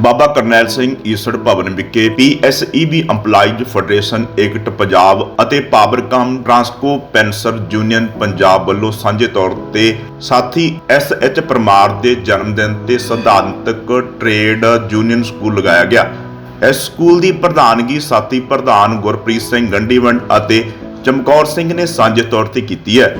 ਬਾਬਾ ਕਰਨੈਲ ਸਿੰਘ ਈਸੜ ਭਵਨ ਵਿਖੇ PSEB EMPLOYEES federation ਏਕਟ ਪੰਜਾਬ ਅਤੇ Powercom Transco pensioner union Punjab ਵੱਲੋਂ ਸਾਂਝੇ ਤੌਰ ਤੇ ਸਾਥੀ ਐਸਐਚ ਪਰਮਾਰ ਦੇ ਜਨਮ ਦਿਨ ਤੇ ਸਿਧਾਂਤਕ ਟ੍ਰੇਡ ਯੂਨੀਅਨ ਸਕੂਲ ਲਗਾਇਆ ਗਿਆ। ਇਸ ਸਕੂਲ ਦੀ ਪ੍ਰਧਾਨਗੀ ਸਾਥੀ ਪ੍ਰਧਾਨ ਗੁਰਪ੍ਰੀਤ ਸਿੰਘ ਗੰਡੀਵੰਡ ਅਤੇ ਚਮਕੌਰ ਸਿੰਘ ਨੇ ਸਾਂਝੇ ਤੌਰ ਤੇ ਕੀਤੀ ਹੈ।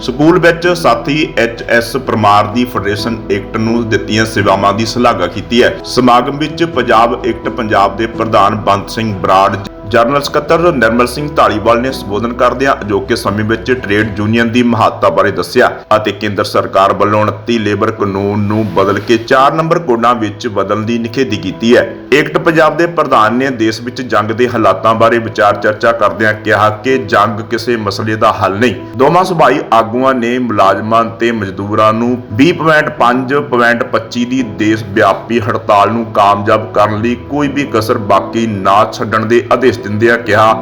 ਸਕੂਲ ਵਿੱਚ ਸਾਥੀ ਐਚ ਐਸ ਪਰਮਾਰ ਦੀ ਫੈਡਰੇਸ਼ਨ ਐਕਟ ਨੂੰ ਦਿੱਤੀਆਂ ਸੇਵਾਵਾਂ ਦੀ ਸ਼ਲਾਘਾ ਕੀਤੀ ਹੈ। ਸਮਾਗਮ ਵਿੱਚ ਪੰਜਾਬ ਐਕਟ ਪੰਜਾਬ ਦੇ ਪ੍ਰਧਾਨ ਬੰਤ ਸਿੰਘ ਬਰਾੜ ਜਨਰਲ ਸਕੱਤਰ ਨਿਰਮਲ ਸਿੰਘ ਢਾਲੀਵਾਲ ਨੇ ਸੰਬੋਧਨ ਕਰਦਿਆਂ ਅਜੋਕੇ ਸਮੇਂ ਵਿੱਚ ਟ੍ਰੇਡ ਯੂਨੀਅਨ ਦੀ ਮਹੱਤਤਾ ਬਾਰੇ ਦੱਸਿਆ ਅਤੇ ਕੇਂਦਰ ਸਰਕਾਰ ਵੱਲੋਂ 29 ਲੇਬਰ ਕਾਨੂੰਨ ਨੂੰ ਬਦਲ ਕੇ 4 ਨੰਬਰ ਕੋਡਾਂ ਵਿੱਚ ਬਦਲਣ ਦੀ ਨਿਖੇਧੀ ਕੀਤੀ ਹੈ। ਐਕਟ ਪੰਜਾਬ ਦੇ ਪ੍ਰਧਾਨ ਨੇ ਦੇਸ਼ ਵਿੱਚ ਜੰਗ ਦੇ ਹਾਲਾਤਾਂ ਬਾਰੇ ਵਿਚਾਰ ਚਰਚਾ ਕਰਦਿਆਂ ਕਿਹਾ ਕਿ ਜੰਗ ਕਿਸੇ ਮਸਲੇ ਦਾ ਹੱਲ ਨਹੀਂ। ਦੋਵਾਂ ਸੁਭਾਈ ਆਗੂਆਂ ਨੇ ਮੁਲਾਜ਼ਮਾਂ ਤੇ ਮਜ਼ਦੂਰਾਂ ਨੂੰ 20.5.25 ਦੀ ਦੇਸ਼ ਵਿਆਪੀ ਹੜਤਾਲ ਨੂੰ ਕਾਮਯਾਬ ਕਰਨ ਲਈ ਕੋਈ ਵੀ ਕਸਰ ਬਾਕੀ ਨਾ ਛੱਡਣ ਦੇ ਆਦੇਸ਼ ਦਿੰਦਿਆਂ ਕਿਹਾ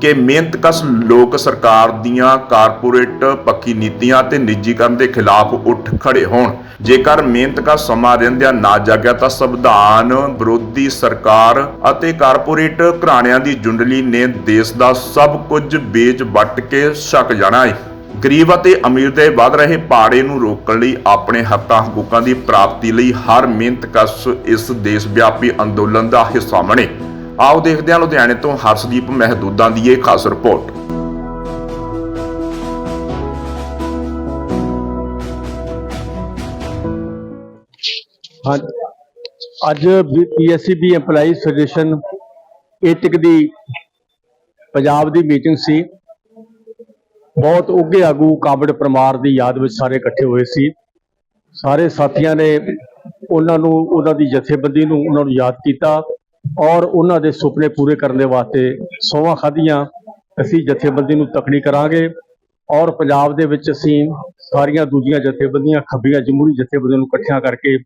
ਕਿ ਮਿਹਨਤਕਸ਼ ਲੋਕ ਸਰਕਾਰ ਦੀਆਂ ਕਾਰਪੋਰੇਟ ਪੱਖੀ ਨੀਤੀਆਂ ਤੇ ਨਿੱਜੀਕਰਨ ਦੇ ਖਿਲਾਫ ਉੱਠ ਖੜੇ ਹੋਣ। ਜੇਕਰ ਮਿਹਨਤ ਸਮਾਂ ਰਹਿੰਦਿਆਂ ਨਾ ਜਾਗਿਆ ਤਾਂ ਸੰਵਿਧਾਨ ਵਿਰੋਧੀ ਸਰਕਾਰ ਅਤੇ ਕਾਰਪੋਰੇਟ ਘਰਾਣਿਆਂ ਦੀ ਜੁੰਡਲੀ ਨੇ ਦੇਸ਼ ਦਾ ਸਭ ਕੁਝ ਵੇਚ ਵੱਟ ਕੇ ਛਕ ਜਾਣਾ ਹੈ ਗਰੀਬ ਅਤੇ ਅਮੀਰ ਦੇ ਵੱਧ ਰਹੇ ਪਾੜੇ ਨੂੰ ਰੋਕਣ ਲਈ ਆਪਣੇ ਹੱਕਾਂ ਹਕੂਕਾਂ ਦੀ ਪ੍ਰਾਪਤੀ ਲਈ ਹਰ ਮਿਹਨਤਕਸ਼ ਇਸ ਦੇਸ਼ ਵਿਆਪੀ ਅੰਦੋਲਨ ਦਾ ਹਿੱਸਾ ਬਣੇ। ਆਓ ਦੇਖਦੇ ਹਾਂ ਲੁਧਿਆਣੇ ਤੋਂ ਹਰਸ਼ਦੀਪ ਮਹਿਦੂਦਾਂ ਦੀ ਇਹ ਖਾਸ ਰਿਪੋਰਟ। ਹਾਂ, ਅੱਜ ਪੀਐਸਸੀਬੀ EMPLOYEES ਫੈਡਰੇਸ਼ਨ ਏਟਿਕ ਦੀ ਪੰਜਾਬ ਦੀ ਮੀਟਿੰਗ ਸੀ। ਬਹੁਤ ਉੱਘੇ ਆਗੂ ਕਾਬੜ ਪਰਮਾਰ ਦੀ ਯਾਦ ਵਿੱਚ ਸਾਰੇ ਇਕੱਠੇ ਹੋਏ ਸੀ। ਸਾਰੇ ਸਾਥੀਆਂ ਨੇ ਉਹਨਾਂ ਨੂੰ, ਉਹਨਾਂ ਦੀ ਜਥੇਬੰਦੀ ਨੂੰ, ਉਹਨਾਂ ਨੂੰ ਯਾਦ ਕੀਤਾ। ਔਰ ਉਹਨਾਂ ਦੇ ਸੁਪਨੇ ਪੂਰੇ ਕਰਨ ਦੇ ਵਾਸਤੇ ਸੌਵਾਂ ਖਾਧੀਆਂ ਅਸੀਂ ਜਥੇਬੰਦੀ ਨੂੰ ਤਕੜੀ ਕਰਾਂਗੇ। ਔਰ ਪੰਜਾਬ ਦੇ ਵਿੱਚ ਅਸੀਂ ਸਾਰੀਆਂ ਦੂਜੀਆਂ ਜਥੇਬੰਦੀਆਂ ਖੱਬੀਆਂ ਜਮਹੂਰੀ ਜਥੇਬੰਦੀਆਂ ਨੂੰ ਇਕੱਠਿਆਂ ਕਰਕੇ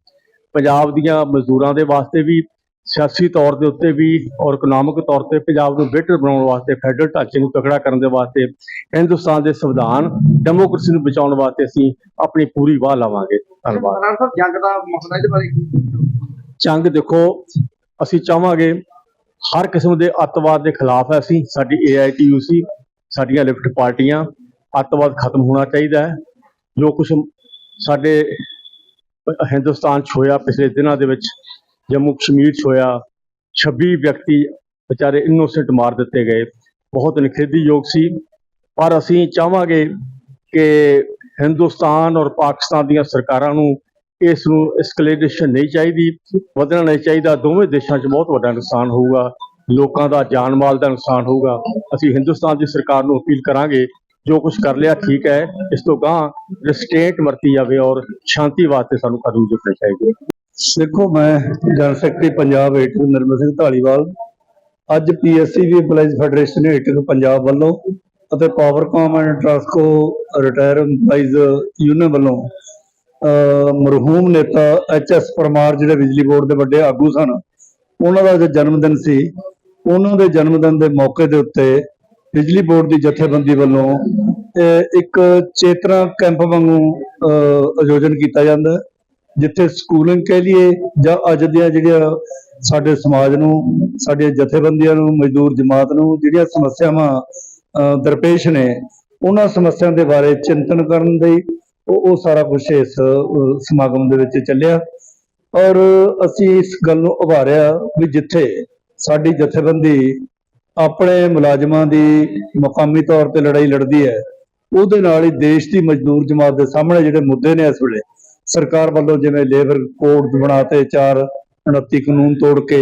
ਪੰਜਾਬ ਦੀਆਂ ਮਜ਼ਦੂਰਾਂ ਦੇ ਵਾਸਤੇ ਵੀ ਸਿਆਸੀ ਤੌਰ ਦੇ ਉੱਤੇ ਵੀ ਔਰ ਇਕਨੋਮਿਕ ਤੌਰ ਤੇ ਪੰਜਾਬ ਨੂੰ ਬਿਹਤਰ ਬਣਾਉਣ ਵਾਸਤੇ ਫੈਡਰਲ ਢਾਂਚੇ ਨੂੰ ਤਕੜਾ ਕਰਨ ਦੇ ਵਾਸਤੇ ਹਿੰਦੁਸਤਾਨ ਦੇ ਸੰਵਿਧਾਨ ਡੈਮੋਕ੍ਰੇਸੀ ਨੂੰ ਬਚਾਉਣ ਵਾਸਤੇ ਅਸੀਂ ਆਪਣੀ ਪੂਰੀ ਵਾਹ ਲਾਵਾਂਗੇ। ਧੰਨਵਾਦ। ਜੰਗ ਦਾ ਮਸਲਾ ਇਹਦੇ ਬਾਰੇ ਜੰਗ ਦੇਖੋ ਅਸੀਂ ਚਾਹਾਂਗੇ ਹਰ ਕਿਸਮ ਦੇ ਅੱਤਵਾਦ ਦੇ ਖਿਲਾਫ ਹੈ ਅਸੀਂ, ਸਾਡੀ ਏਆਈਟੀਯੂਸੀ ਸਾਡੀਆਂ ਲਿਫਟ ਪਾਰਟੀਆਂ, ਅੱਤਵਾਦ ਖਤਮ ਹੋਣਾ ਚਾਹੀਦਾ ਹੈ। ਜੋ ਕੁਝ ਸਾਡੇ ਹਿੰਦੁਸਤਾਨ 'ਚ ਹੋਇਆ ਪਿਛਲੇ ਦਿਨਾਂ ਦੇ ਵਿੱਚ, ਜੰਮੂ ਕਸ਼ਮੀਰ 'ਚ ਹੋਇਆ 26 ਵਿਅਕਤੀ ਵਿਚਾਰੇ ਇਨੋਸੈਂਟ ਮਾਰ ਦਿੱਤੇ ਗਏ। ਬਹੁਤ ਨਿਖੇਧੀਯੋਗ ਸੀ। ਪਰ ਅਸੀਂ ਚਾਹਾਂਗੇ ਕਿ ਹਿੰਦੁਸਤਾਨ ਔਰ ਪਾਕਿਸਤਾਨ ਦੀਆਂ ਸਰਕਾਰਾਂ ਨੂੰ ਇਸ ਨੂੰ ਐਸਕੇਲੇਸ਼ਨ ਨਹੀਂ ਚਾਹੀਦੀ, ਵਧਣਾ ਨਹੀਂ ਚਾਹੀਦਾ। ਦੋਵੇਂ ਦੇਸ਼ਾਂ 'ਚ ਬਹੁਤ ਵੱਡਾ ਨੁਕਸਾਨ ਹੋਊਗਾ। ਲੋਕਾਂ ਦਾ ਜਾਨ ਮਾਲ ਦਾ ਨੁਕਸਾਨ ਹੋਊਗਾ। ਅਸੀਂ ਹਿੰਦੁਸਤਾਨ ਦੀ ਸਰਕਾਰ ਨੂੰ ਅਪੀਲ ਕਰਾਂਗੇ, ਜੋ ਕੁਝ ਕਰ ਲਿਆ ਠੀਕ ਹੈ, ਇਸ ਤੋਂ ਗਾਂ ਰਿਸਟੇਟ ਵਰਤੀ ਜਾਵੇ ਔਰ ਸ਼ਾਂਤੀ ਵਾਸਤੇ ਸਾਨੂੰ ਕਦਮ ਚੁੱਕਣੇ ਚਾਹੀਦੇ ਦੇਖੋ, ਮੈਂ general secretary Punjab AITUC Nirmal Singh Dhaliwal ਅੱਜ PSEB employees federation AITUC Punjab ਵੱਲੋਂ ਅਤੇ Powercom and Transco retire employees union ਵੱਲੋਂ ਮਰਹੂਮ ਨੇਤਾ ਐਚ ਐਸ ਪਰਮਾਰ ਜਿਹੜੇ ਬਿਜਲੀ ਬੋਰਡ ਦੇ ਵੱਡੇ ਆਗੂ ਸਨ। ਉਹਨਾਂ ਦਾ ਜਨਮ ਦਿਨ ਸੀ ਉਹਨਾਂ ਦੇ ਜਨਮ ਦਿਨ ਦੇ ਮੌਕੇ ਦੇ ਉੱਤੇ ਬਿਜਲੀ ਬੋਰਡ ਦੀ ਜਥੇਬੰਦੀ ਵੱਲੋਂ ਇੱਕ ਚੇਤਨਾ ਕੈਂਪ ਵਾਂਗੂ ਆਯੋਜਨ ਕੀਤਾ ਜਾਂਦਾ ਜਿੱਥੇ ਸਕੂਲਿੰਗ ਕਹਿ ਲਈਏ ਜਾਂ ਅੱਜ ਦੀਆਂ ਜਿਹੜੀਆਂ ਸਾਡੇ ਸਮਾਜ ਨੂੰ ਸਾਡੀਆਂ ਜਥੇਬੰਦੀਆਂ ਨੂੰ ਮਜ਼ਦੂਰ ਜਮਾਤ ਨੂੰ ਜਿਹੜੀਆਂ ਸਮੱਸਿਆਵਾਂ ਅਹ, ਦਰਪੇਸ਼ ਨੇ ਉਹਨਾਂ ਸਮੱਸਿਆਵਾਂ ਦੇ ਬਾਰੇ ਚਿੰਤਨ ਕਰਨ ਲਈ ਉਹ ਉਹ ਸਾਰਾ ਕੁਝ ਇਸ ਸਮਾਗਮ ਦੇ ਵਿੱਚ ਚੱਲਿਆ। ਔਰ ਅਸੀਂ ਇਸ ਗੱਲ ਨੂੰ ਉਭਾਰਿਆ ਵੀ ਜਿੱਥੇ ਸਾਡੀ ਜਥੇਬੰਦੀ ਆਪਣੇ ਮੁਲਾਜ਼ਮਾਂ ਦੀ ਮੁਕਾਮੀ ਤੌਰ ਤੇ ਲੜਾਈ ਲੜਦੀ ਹੈ, ਉਹਦੇ ਨਾਲ ਹੀ ਦੇਸ਼ ਦੀ ਮਜ਼ਦੂਰ ਜਮਾਤ ਦੇ ਸਾਹਮਣੇ ਜਿਹੜੇ ਮੁੱਦੇ ਨੇ ਇਸ ਵੇਲੇ, ਸਰਕਾਰ ਵੱਲੋਂ ਜਿਵੇਂ ਲੇਬਰ ਕੋਡ ਬਣਾਤੇ 4 29 ਕਾਨੂੰਨ ਤੋੜ ਕੇ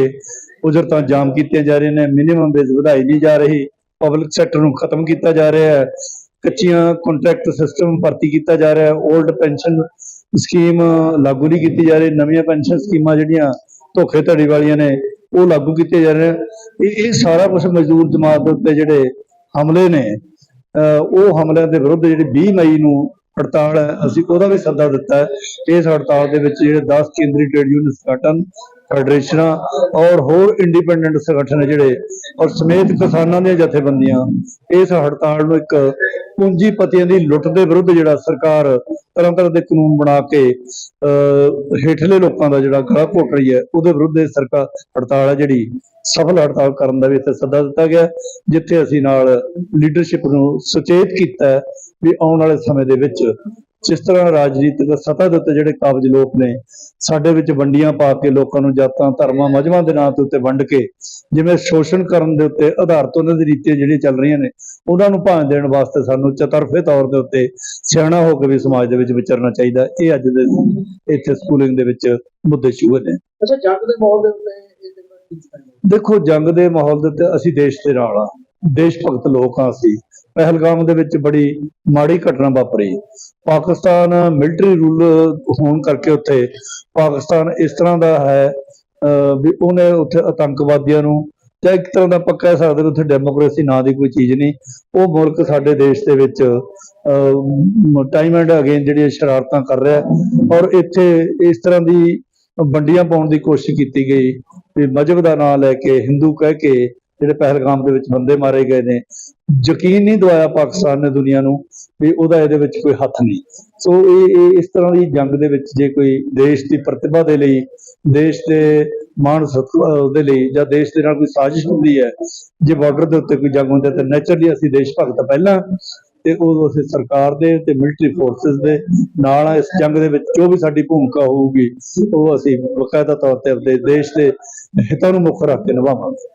ਉਜਰਤਾਂ ਜਾਮ ਕੀਤੀਆਂ ਜਾ ਰਹੀਆਂ ਨੇ ਮਿਨੀਮਮ ਵੇਜ ਵਧਾਈ ਨਹੀਂ ਜਾ ਰਹੀ ਪਬਲਿਕ ਸੈਕਟਰ ਨੂੰ ਖਤਮ ਕੀਤਾ ਜਾ ਰਿਹਾ ਹੈ। ਕੱਚੀਆਂ ਕੰਟਰੈਕਟ ਸਿਸਟਮ ਭਰਤੀ ਕੀਤਾ ਜਾ ਰਿਹਾ ਹੈ। 올ਡ ਪੈਨਸ਼ਨ ਸਕੀਮ ਲਾਗੂ ਨਹੀਂ ਕੀਤੀ ਜਾ ਰਹੀ। ਨਵੀਆਂ ਪੈਨਸ਼ਨ ਸਕੀਮਾਂ ਜਿਹੜੀਆਂ ਧੋਖੇਧੜੀ ਵਾਲੀਆਂ ਨੇ, ਉਹ ਲਾਗੂ ਕੀਤੀਆਂ ਜਾ ਰਹੇ ਇਹ ਇਹ ਸਾਰਾ ਕੁਝ ਮਜ਼ਦੂਰ ਜਮਾਤ ਦੇ ਉੱਤੇ ਜਿਹੜੇ ਹਮਲੇ ਨੇ, ਅਹ ਉਹ ਹਮਲਿਆਂ ਦੇ ਵਿਰੁੱਧ ਜਿਹੜੀ 20 ਮਈ ਨੂੰ ਹੜਤਾਲ ਹੈ, ਅਸੀਂ ਉਹਦਾ ਵੀ ਸੱਦਾ ਦਿੱਤਾ ਹੈ। ਇਸ ਹੜਤਾਲ ਦੇ ਵਿੱਚ ਜਿਹੜੇ 10 ਕੇਂਦਰੀ ਟ੍ਰੇਡ ਯੂਨੀਅਨ ਸੰਗਠਨ ਫੈਡਰੇਸ਼ਨਾਂ ਔਰ ਹੋਰ ਇੰਡੀਪੈਂਡੈਂਟ ਸੰਗਠਨ ਜਿਹੜੇ ਔਰ ਸਮੇਤ ਕਿਸਾਨਾਂ ਦੀਆਂ ਜਥੇਬੰਦੀਆਂ ਇਸ ਹੜਤਾਲ ਨੂੰ ਇੱਕ ਪੂੰਜੀਪਤੀਆਂ ਦੀ ਲੁੱਟ ਦੇ ਵਿਰੁੱਧ ਜਿਹੜਾ ਸਰਕਾਰ ਤਰ੍ਹਾਂ ਤਰ੍ਹਾਂ ਦੇ ਕਾਨੂੰਨ ਬਣਾ ਕੇ ਅਹ, ਹੇਠਲੇ ਲੋਕਾਂ ਦਾ ਜਿਹੜਾ ਗਲਾ ਘੋਟ ਰਹੀ ਹੈ ਉਹਦੇ ਵਿਰੁੱਧ ਇਹ ਸਰਕਾਰ ਹੜਤਾਲ ਹੈ ਜਿਹੜੀ ਸਫਲ ਹੜਤਾਲ ਕਰਨ ਦਾ ਵੀ ਇੱਥੇ ਸੱਦਾ ਦਿੱਤਾ ਗਿਆ ਜਿੱਥੇ ਅਸੀਂ ਨਾਲ ਲੀਡਰਸ਼ਿਪ ਨੂੰ ਸੁਚੇਤ ਕੀਤਾ ਹੈ ਵੀ ਆਉਣ ਵਾਲੇ ਸਮੇਂ ਦੇ ਵਿੱਚ ਜਿਸ ਤਰ੍ਹਾਂ ਰਾਜਨੀਤਿਕ ਸੱਤਾ ਦੇ ਉੱਤੇ ਜਿਹੜੇ ਕਾਬਜ ਲੋਕ ਨੇ ਸਾਡੇ ਵਿੱਚ ਵੰਡੀਆਂ ਪਾ ਕੇ ਲੋਕਾਂ ਨੂੰ ਜਾਤਾਂ ਧਰਮਾਂ ਮਜ਼ਹਬਾਂ ਦੇ ਨਾਂ ਉੱਤੇ ਵੰਡ ਕੇ ਜਿਵੇਂ ਸ਼ੋਸ਼ਣ ਕਰਨ ਦੇ ਉੱਤੇ ਆਧਾਰਿਤ ਉਹਨਾਂ ਦੀ ਰੀਤੀਆਂ ਜਿਹੜੀਆਂ ਚੱਲ ਰਹੀਆਂ ਨੇ ਉਹਨਾਂ ਨੂੰ ਭਾਂ ਦੇਣ ਵਾਸਤੇ ਸਾਨੂੰ ਚਤਰਫੇ ਤੌਰ ਦੇ ਉੱਤੇ ਸਿਆਣਾ ਹੋ ਕੇ ਵੀ ਸਮਾਜ ਦੇ ਵਿੱਚ ਵਿਚਰਨਾ ਚਾਹੀਦਾ। ਇਹ ਅੱਜ ਦੇ ਇੱਥੇ ਸਕੂਲਿੰਗ ਦੇ ਵਿੱਚ ਮੁੱਦੇ ਸ਼ੂਹਰ ਨੇ। ਅੱਛਾ ਜੱਗ ਦੇ ਮਾਹੌਲ ਦੇ ਉੱਤੇ ਇਹ ਜਿਹੜਾ ਕੀ ਚਾਹੀਦਾ? ਦੇਖੋ ਜੰਗ ਦੇ ਮਾਹੌਲ ਦੇ ਉੱਤੇ ਅਸੀਂ ਦੇਸ਼ ਦੇ ਨਾਲ ਆ ਦੇਸ਼ ਭਗਤ ਲੋਕ ਆ ਅਸੀਂ। ਪਹਿਲਗਾਮ ਦੇ ਵਿੱਚ ਬੜੀ ਮਾੜੀ ਘਟਨਾ ਵਾਪਰੀ। ਪਾਕਿਸਤਾਨ ਮਿਲਟਰੀ ਰੂਲ ਹੋਣ ਕਰਕੇ ਉੱਥੇ ਪਾਕਿਸਤਾਨ ਇਸ ਤਰ੍ਹਾਂ ਦਾ ਹੈ ਵੀ ਉਹਨੇ ਉੱਥੇ ਆਤੰਕਵਾਦੀਆਂ ਨੂੰ ਜਾਂ ਇੱਕ ਤਰ੍ਹਾਂ ਦਾ ਆਪਾਂ ਕਹਿ ਸਕਦੇ ਉੱਥੇ ਡੈਮੋਕ੍ਰੇਸੀ ਨਾਂ ਦੀ ਕੋਈ ਚੀਜ਼ ਨਹੀਂ, ਉਹ ਮੁਲਕ ਸਾਡੇ ਦੇਸ਼ ਦੇ ਵਿੱਚ ਟਾਈਮ ਐਂਡ ਅਗੇਨ ਜਿਹੜੀਆਂ ਸ਼ਰਾਰਤਾਂ ਕਰ ਰਿਹਾ ਔਰ ਇੱਥੇ ਇਸ ਤਰ੍ਹਾਂ ਦੀ ਵੰਡੀਆਂ ਪਾਉਣ ਦੀ ਕੋਸ਼ਿਸ਼ ਕੀਤੀ ਗਈ, ਵੀ ਮਜਹਬ ਦਾ ਨਾਂ ਲੈ ਕੇ, ਹਿੰਦੂ ਕਹਿ ਕੇ ਜਿਹੜੇ ਪਹਿਲਗਾਮ ਦੇ ਵਿੱਚ ਬੰਦੇ ਮਾਰੇ ਗਏ ਨੇ, ਯਕੀਨ ਨਹੀਂ ਦਵਾਇਆ ਪਾਕਿਸਤਾਨ ਨੇ ਦੁਨੀਆ ਨੂੰ ਵੀ ਉਹਦਾ ਇਹਦੇ ਵਿੱਚ ਕੋਈ ਹੱਥ ਨਹੀਂ। ਸੋ ਇਹ ਇਸ ਤਰ੍ਹਾਂ ਦੀ ਜੰਗ ਦੇ ਵਿੱਚ ਜੇ ਕੋਈ ਦੇਸ਼ ਦੀ ਪ੍ਰਤਿਭਾ ਦੇ ਲਈ, ਦੇਸ਼ ਦੇ ਮਾਣ ਸਤਿਕਾਰ ਦੇ ਲਈ ਜਾਂ ਦੇਸ਼ ਦੇ ਨਾਲ ਕੋਈ ਸਾਜ਼ਿਸ਼ ਹੁੰਦੀ ਹੈ, ਜੇ ਬਾਰਡਰ ਦੇ ਉੱਤੇ ਕੋਈ ਜੰਗ ਹੁੰਦੀ ਹੈ ਤਾਂ ਨੇਚਰਲੀ ਅਸੀਂ ਦੇਸ਼ ਭਗਤ ਪਹਿਲਾਂ ਤੇ ਉਹ ਅਸੀਂ ਸਰਕਾਰ ਦੇ ਤੇ ਮਿਲਟਰੀ ਫੋਰਸਸ ਦੇ ਨਾਲ ਇਸ ਜੰਗ ਦੇ ਵਿੱਚ ਜੋ ਵੀ ਸਾਡੀ ਭੂਮਿਕਾ ਹੋਊਗੀ, ਉਹ ਅਸੀਂ ਬਕਾਇਦਾ ਤੌਰ ਤੇ ਆਪਣੇ ਦੇਸ਼ ਦੇ ਹਿੱਤਾਂ ਨੂੰ ਮੁੱਖ ਰੱਖ ਕੇ ਨਿਭਾਵਾਂਗੇ।